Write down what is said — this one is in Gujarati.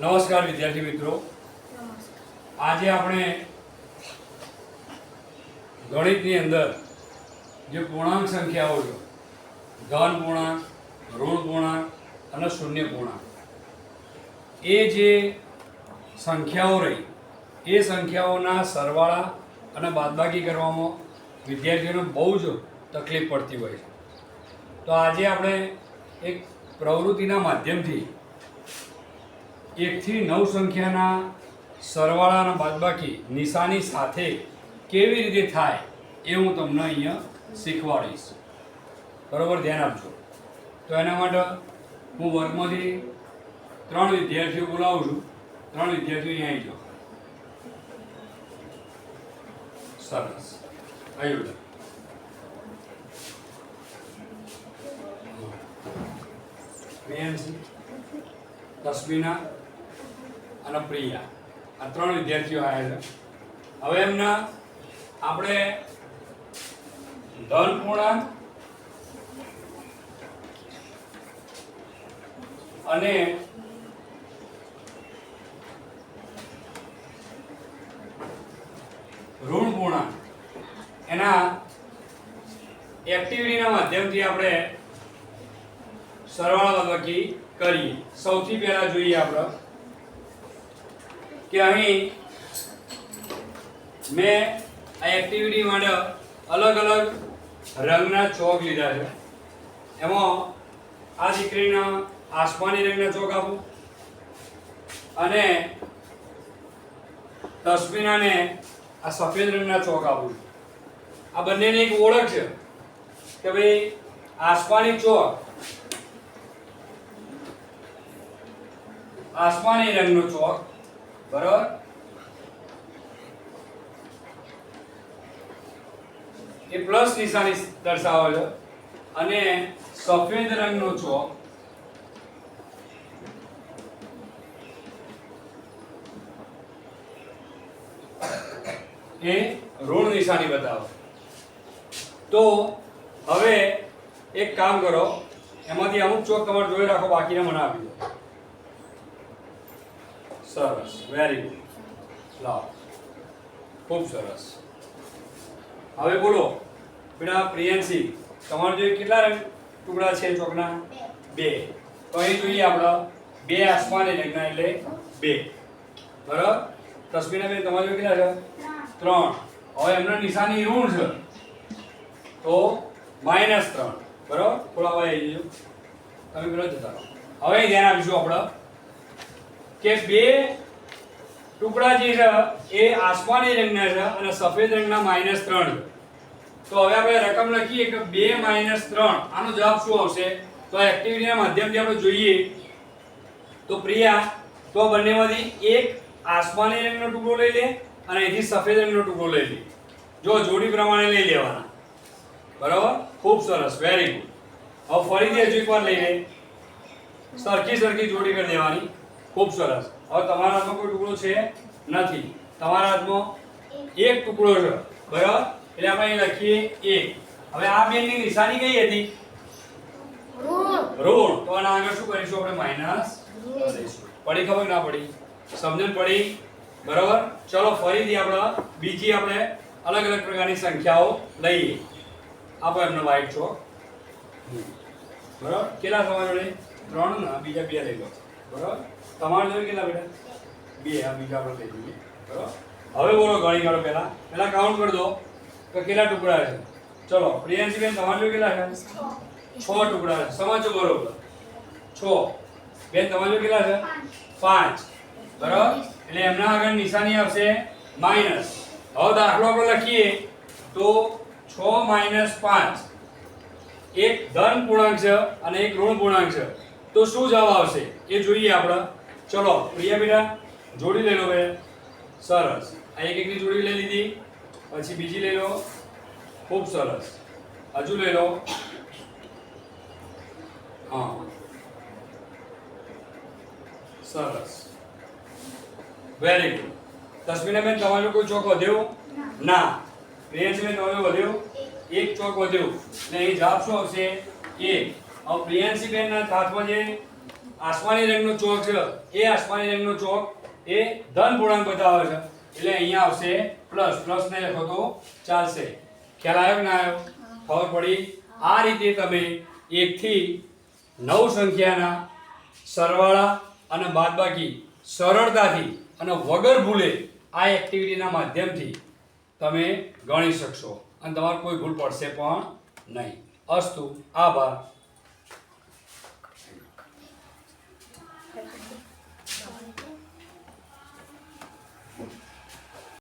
નમસ્કાર વિદ્યાર્થી મિત્રો. આજે આપણે ગણિતની અંદર જે પૂર્ણાંક સંખ્યાઓ છે ધન પૂર્ણાંક ઋણ પૂર્ણાંક અને શૂન્ય પૂર્ણાંક એ જે સંખ્યાઓ રહી એ સંખ્યાઓના સરવાળા અને બાદબાકી કરવામાં વિદ્યાર્થીઓને બહુ જ તકલીફ પડતી હોય છે. તો આજે આપણે એક પ્રવૃત્તિના માધ્યમથી એકથી નવ સંખ્યાના સરવાળાના બાદબાકી નિશાની સાથે કેવી રીતે થાય એ હું તમને અહીંયા શીખવાડીશ. બરાબર? ધ્યાન આપજો. તો એના માટે હું વર્ગમાંથી ત્રણ વિદ્યાર્થીઓ બોલાવું છું. ત્રણ વિદ્યાર્થીઓ અહીંયા આવી જાઓ. સરસ. આવી પ્રિયાંશી તસ્મીના અને પ્રિયા. આ ત્રણ વિદ્યાર્થીઓ આવ્યા છે. હવે એમના આપણે ધન પૂર્ણાંક અને ઋણ પૂર્ણાંક. એના એક્ટિવિટીના માધ્યમથી આપણે સરવાળા બાદબાકી કરીએ. સૌથી પહેલા જોઈએ આપણે કે અહીં મેં આ એક્ટિવિટી માટે અલગ અલગ રંગના ચોક લીધા છે. એમાં આ દીકરીના આસમાની રંગના ચોક આપું અને તસ્મીનાને આ સફેદ રંગના ચોક આપું. આ બંનેની એક ઓળખ છે કે ભાઈ આસમાની ચોક, આસમાની રંગનો ચોક બરાબર? એ પ્લસ નિશાની દર્શાવે છે. અને સફેદ રંગનો ચોક એ ઋણ નિશાની બતાવો. તો હવે એક કામ કરો. એમાંથી અમુક ચોક તમારે જોઈ રાખો, બાકીને મને આપી દો. સરસ વેરી ગુડ લાવ ખૂબ સરસ હવે બોલો. બેટા, પ્રિયંશી, તમારે જોઈએ કેટલા રંગ ટુકડા છે ચોકના? બે. તો અહીં જોઈએ આપણે બે આસમાની લગ્ન એટલે બે. બરાબર? તસ્મીના બેન, તમારે જોઈએ કેટલા છે? ત્રણ. હવે એમનો નિશાની ઋણ છે. તો માઇનસ ત્રણ. બરાબર? થોડા હવે આવી તમે પેલો જતા રહો. હવે ધ્યાન આપીશું આપણે કે બે ટુકડા જે છે, એ આસમાની રંગના છે અને સફેદ રંગના માઇનસ ત્રણ. તો હવે આપણે રકમ લખીએ કે બે માઇનસ ત્રણ. આનો જવાબ શું આવશે? તો એક્ટિવિટીના માધ્યમથી આપણે જોઈએ. તો પ્રિયા, તો બંનેમાંથી એક આસમાની રંગનો ટુકડો લઈ લે અને અહીંથી સફેદ રંગનો ટુકડો લઈ લે. જો જોડી પ્રમાણે લઈ લેવાના. બરાબર? ખૂબ સરસ. વેરી ગુડ હવે ફરીથી હજુ એકવાર લઈ લે. સરખી સરખી જોડી કરી દેવાની. ખૂબ સરસ. હવે તમારા હાથમાં કોઈ ટુકડો છે નથી. તમારા હાથમાં એક ટુકડો છે. બરાબર? એટલે આપણે અહીં લખીએ એક. હવે આ બેનની નિશાની કઈ હતી? ઋણ. તો આના આગળ શું કરીશું આપણે? માઇનસ પડી ખબર ના પડી? સમજણ પડી? બરાબર? ચલો ફરીથી આપણે બીજી આપણે અલગ અલગ પ્રકારની સંખ્યાઓ લઈએ. આપો એમને વાઇટ છો. બરાબર? કેટલા સમય જોડે? ત્રણ ને બીજા બે લઈ લો. બરાબર? તમારા જોયું કેટલા બેટા? બે આ બીજા આપણે લઈ જઈએ બરાબર? હવે બોલો ગણી કાઢો પહેલા. પહેલા કાઉન્ટ કરી દો. કે કેટલા ટુકડા છે? ચલો પ્રિયાંશી બેન તમારા જોડે કેટલા છે? છ. ટુકડા છે. સમજો બરોબર. છ. બેન તમારે જોયું કેટલા છે? પાંચ. બરાબર? એટલે એમના આગળ નિશાની આવશે માઇનસ. હવે દાખલો આપણે લખીએ. તો છ માઇનસ પાંચ. એક ધન પૂર્ણાંક છે અને એક ઋણ પૂર્ણાંક છે. તો શું જવાબ આવશે? એ જોઈએ આપણે. ચલો પ્રિયા બેટા જોડી લઈ લો બે સરસ આ એક એકની જોડી લઈ લીધી પછી બીજી લઈ લો। ખૂબ સરસ। હજુ લઈ લો। હા। સરસ। વેરી ગુડ તસ્મીના બેન, તમારો કોઈ ચોક વધ્યો? ના. પ્રિયાંશી બેન, તમારો વધ્યો? એક ચોક વધ્યો. એટલે અહીં જવાબ શું આવશે એક. હવે પ્રિયાંશી બેનના હાથમાં જે આસમાની રંગનો ચોક છે. એ આસમાની રંગનો ચોક એ ધન પૂર્ણાંક બતાવે છે. એટલે અહીંયા આવશે પ્લસ. પ્લસ ને લખો તો ચાલશે. ખ્યાલ આવ્યો ના આવ્યો? ખબર પડી? આ રીતે તમે એકથી નવ સંખ્યાના સરવાળા અને બાદબાકી સરળતાથી અને વગર ભૂલે આ એક્ટિવિટીના માધ્યમથી તમે ગણી શકશો. અને તમારે કોઈ ભૂલ પડશે પણ નહીં. અસ્તુ. આભાર. Thank you.